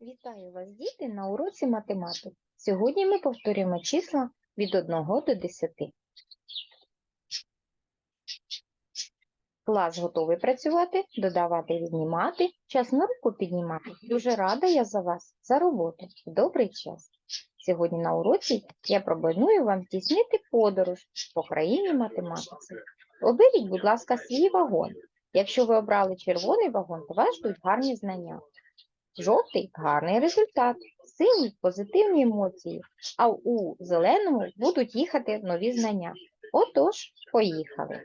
Вітаю вас, діти, на уроці математики. Сьогодні ми повторюємо числа від 1 до 10. Клас готовий працювати, додавати, віднімати, час на руку піднімати. Дуже рада я за вас, за роботу. Добрий час. Сьогодні на уроці я пропоную вам здійснити подорож по країні математиці. Оберіть, будь ласка, свій вагон. Якщо ви обрали червоний вагон, то вас ждуть гарні знання. Жовтий гарний результат, синій позитивні емоції, а у зеленому будуть їхати нові знання. Отож, поїхали.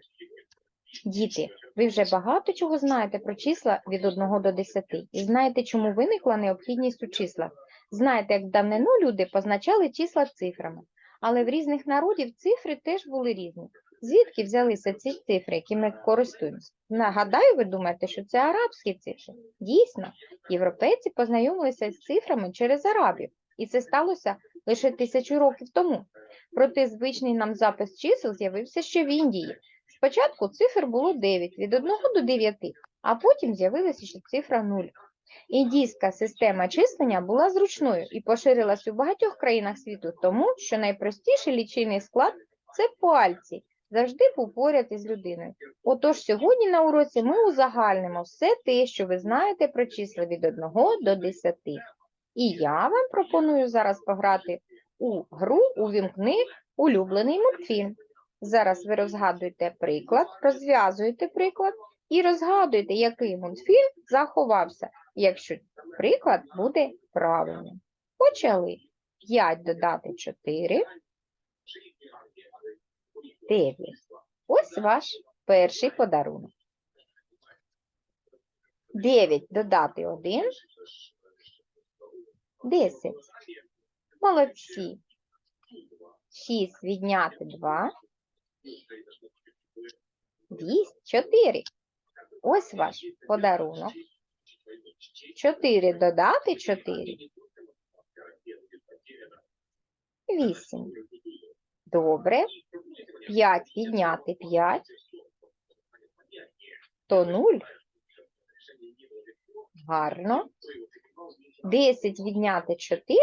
Діти, ви вже багато чого знаєте про числа від 1 до 10 і знаєте, чому виникла необхідність у числах. Знаєте, як в давнину люди позначали числа цифрами, але в різних народів цифри теж були різні. Звідки взялися ці цифри, які ми користуємося? Нагадаю, ви думаєте, що це арабські цифри. Дійсно, європейці познайомилися з цифрами через арабів, і це сталося лише тисячу років тому. Проте звичний нам запис чисел з'явився ще в Індії. Спочатку цифр було 9, від 1 до 9, а потім з'явилася ще цифра 0. Індійська система числення була зручною і поширилась у багатьох країнах світу, тому що найпростіший лічильний склад це пальці, завжди був поряд із людиною. Отож, сьогодні на уроці ми узагальнимо все те, що ви знаєте про числа від 1 до 10. І я вам пропоную зараз пограти у гру «Увімкни улюблений мультфільм». Зараз ви розгадуєте приклад, розв'язуєте приклад і розгадуєте, який мультфільм заховався, якщо приклад буде правильним. Почали. 5 додати 4. 9. Ось ваш перший подарунок. 9 додати 1. 10. Молодці. 6 відняти 2. 200, 4. Ось ваш подарунок. 4 додати 4. 8. Добре. 5 відняти 5. То 0. Гарно. 10 відняти 4.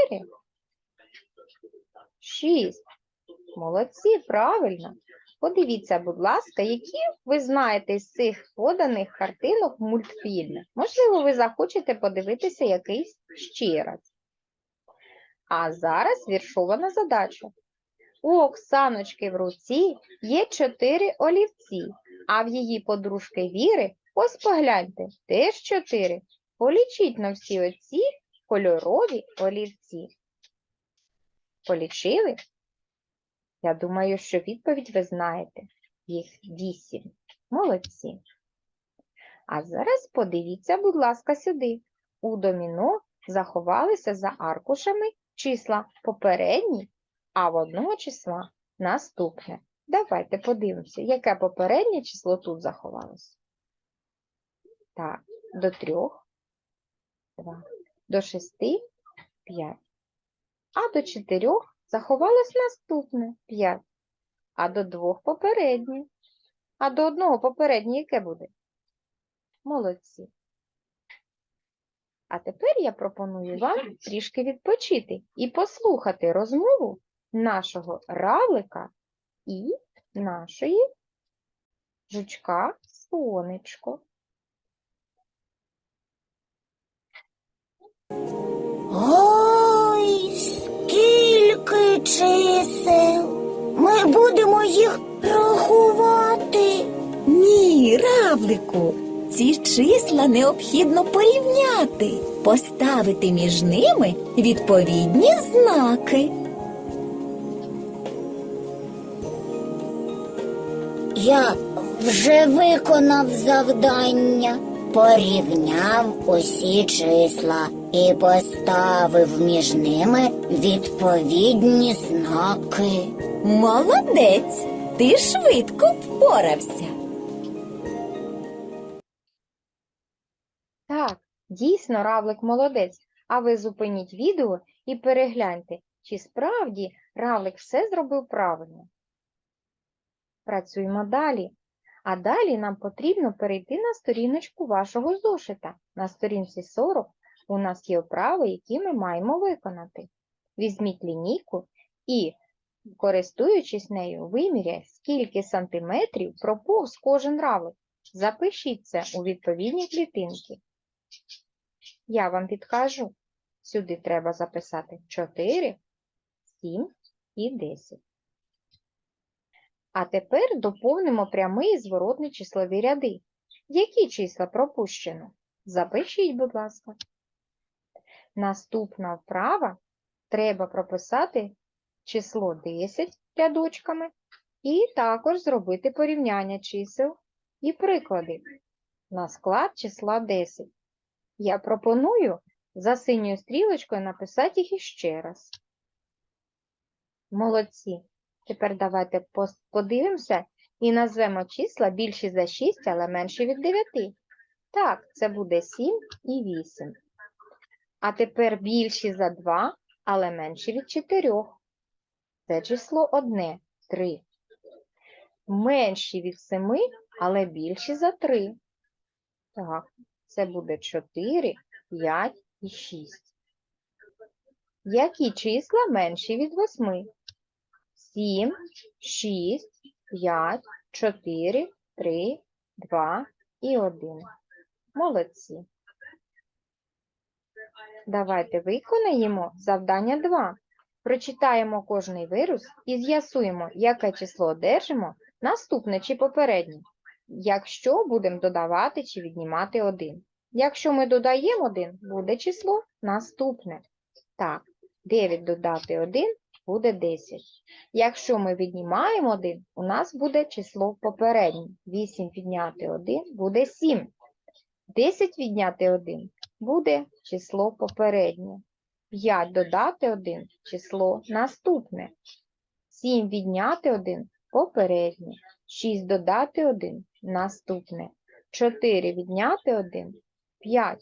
6. Молодці, правильно. Подивіться, будь ласка, які ви знаєте з цих поданих картинок мультфільми. Можливо, ви захочете подивитися якийсь ще раз. А зараз віршована задача. У Оксаночки в руці є чотири олівці, а в її подружки Віри, ось погляньте, теж чотири. Полічіть на всі оці кольорові олівці. Полічили? Я думаю, що відповідь ви знаєте. Їх вісім. Молодці. А зараз подивіться, будь ласка, сюди. У доміно заховалися за аркушами числа попередні, а в одного числа наступне. Давайте подивимося, яке попереднє число тут заховалося. Так, до трьох, два, до шести, п'ять. А до чотирьох заховалось наступне 5, а до двох попереднє. А до одного попереднє яке буде? Молодці. А тепер я пропоную вам трішки відпочити і послухати розмову нашого равлика і нашої жучка сонечко. Ой, скільки чисел. Ми будемо їх рахувати. Ні, равлику, ці числа необхідно порівняти, поставити між ними відповідні знаки. Я вже виконав завдання, порівняв усі числа і поставив між ними відповідні знаки. Молодець, ти швидко впорався. Так, дійсно, равлик молодець. А ви зупиніть відео і перегляньте, чи справді равлик все зробив правильно. Працюємо далі. А далі нам потрібно перейти на сторіночку вашого зошита. На сторінці 40 у нас є вправи, які ми маємо виконати. Візьміть лінійку і, користуючись нею, виміряйте, скільки сантиметрів проповз кожен равлик. Запишіть це у відповідні клітинки. Я вам підкажу. Сюди треба записати 4, 7 і 10. А тепер доповнимо прямий і зворотний числові ряди. Які числа пропущено? Запишіть, будь ласка. Наступна вправа треба прописати число 10 рядочками і також зробити порівняння чисел і приклади на склад числа 10. Я пропоную за синьою стрілочкою написати їх іще раз. Молодці. Тепер давайте подивимося і назвемо числа більші за 6, але менші від 9. Так, це буде 7 і 8. А тепер більші за 2, але менші від 4. Це число одне 3. Менші від 7, але більші за 3. Так, це буде 4, 5 і 6. Які числа менші від 8? 7, 6, 5, 4, 3, 2 і 1. Молодці. Давайте виконаємо завдання 2. Прочитаємо кожний вирус і з'ясуємо, яке число одержимо, наступне чи попереднє, якщо будемо додавати чи віднімати 1. Якщо ми додаємо 1, буде число наступне. Так, 9 додати 1 буде 10. Якщо ми віднімаємо 1, у нас буде число попереднє. 8 відняти 1 буде 7. 10 відняти 1 буде число попереднє. 5 додати 1 число наступне. 7 відняти 1 попереднє. 6 додати 1 наступне. 4 відняти 1 5.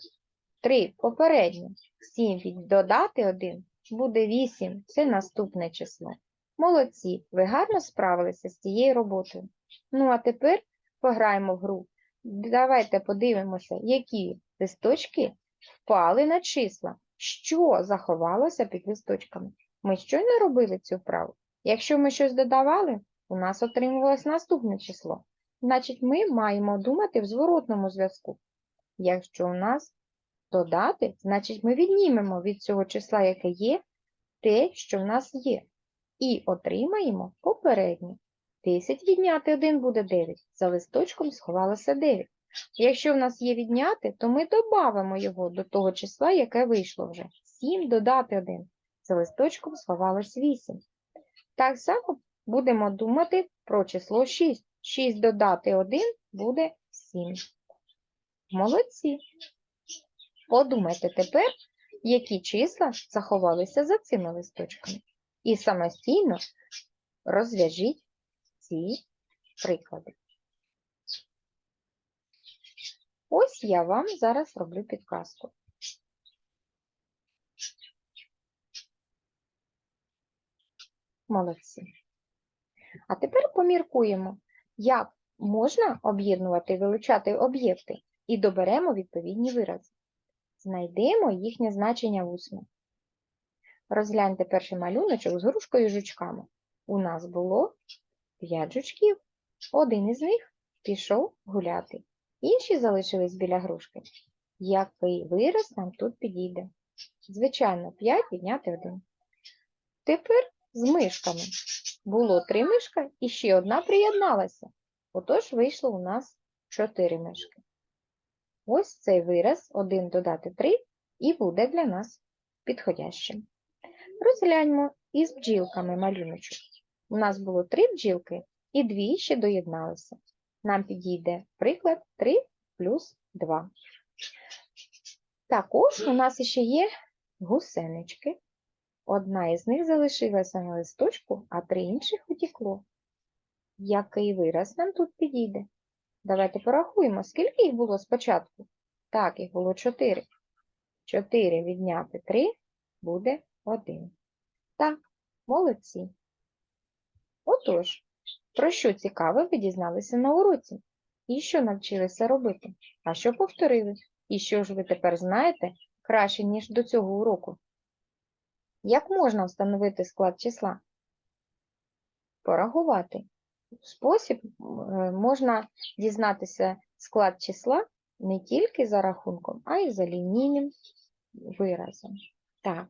3 попереднє. 7 від додати 1 буде 8. Це наступне число. Молодці, ви гарно справилися з цією роботою. Ну, а тепер пограємо в гру. Давайте подивимося, які листочки впали на числа. Що заховалося під листочками? Ми щойно робили цю вправу. Якщо ми щось додавали, у нас отримувалось наступне число. Значить, ми маємо думати в зворотному зв'язку. Якщо у нас додати, значить ми віднімемо від цього числа, яке є, те, що в нас є, і отримаємо попереднє. 10 відняти 1 буде 9. За листочком сховалося 9. Якщо в нас є відняти, то ми додамо його до того числа, яке вийшло вже. 7 додати 1. За листочком сховалось 8. Так само будемо думати про число 6. 6 додати 1 буде 7. Молодці. Подумайте тепер, які числа заховалися за цими листочками. І самостійно розв'яжіть ці приклади. Ось я вам зараз роблю підказку. Молодці. А тепер поміркуємо, як можна об'єднувати і вилучати об'єкти і доберемо відповідні вирази. Знайдемо їхнє значення усно. Розгляньте перший малюночок з грушкою і жучками. У нас було 5 жучків. Один із них пішов гуляти. Інші залишились біля грушки. Який вираз нам тут підійде? Звичайно, 5 відняти 1. Тепер з мишками. Було 3 мишка і ще одна приєдналася. Отож вийшло у нас 4 мишки. Ось цей вираз 1 додати 3 і буде для нас підходящим. Розгляньмо із бджілками малюночок. У нас було 3 бджілки і 2 ще доєдналися. Нам підійде приклад 3 плюс 2. Також у нас ще є гусенички. Одна із них залишилася на листочку, а три інших утекло. Який вираз нам тут підійде? Давайте порахуємо, скільки їх було спочатку. Так, їх було 4. 4 відняти 3 буде 1. Так, молодці. Отож, про що цікаве ви дізналися на уроці? І що навчилися робити? А що повторили? І що ж ви тепер знаєте краще, ніж до цього уроку? Як можна встановити склад числа? Порахувати. Спосіб е, можна дізнатися склад числа не тільки за рахунком, а й за лінійним виразом. Так,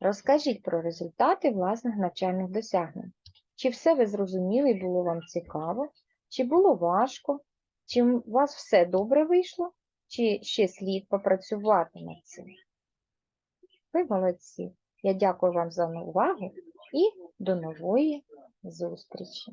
розкажіть про результати власних навчальних досягнень. Чи все ви зрозуміли і було вам цікаво? Чи було важко? Чи у вас все добре вийшло? Чи ще слід попрацювати над цим? Ви молодці. Я дякую вам за увагу і до нової зустрічі.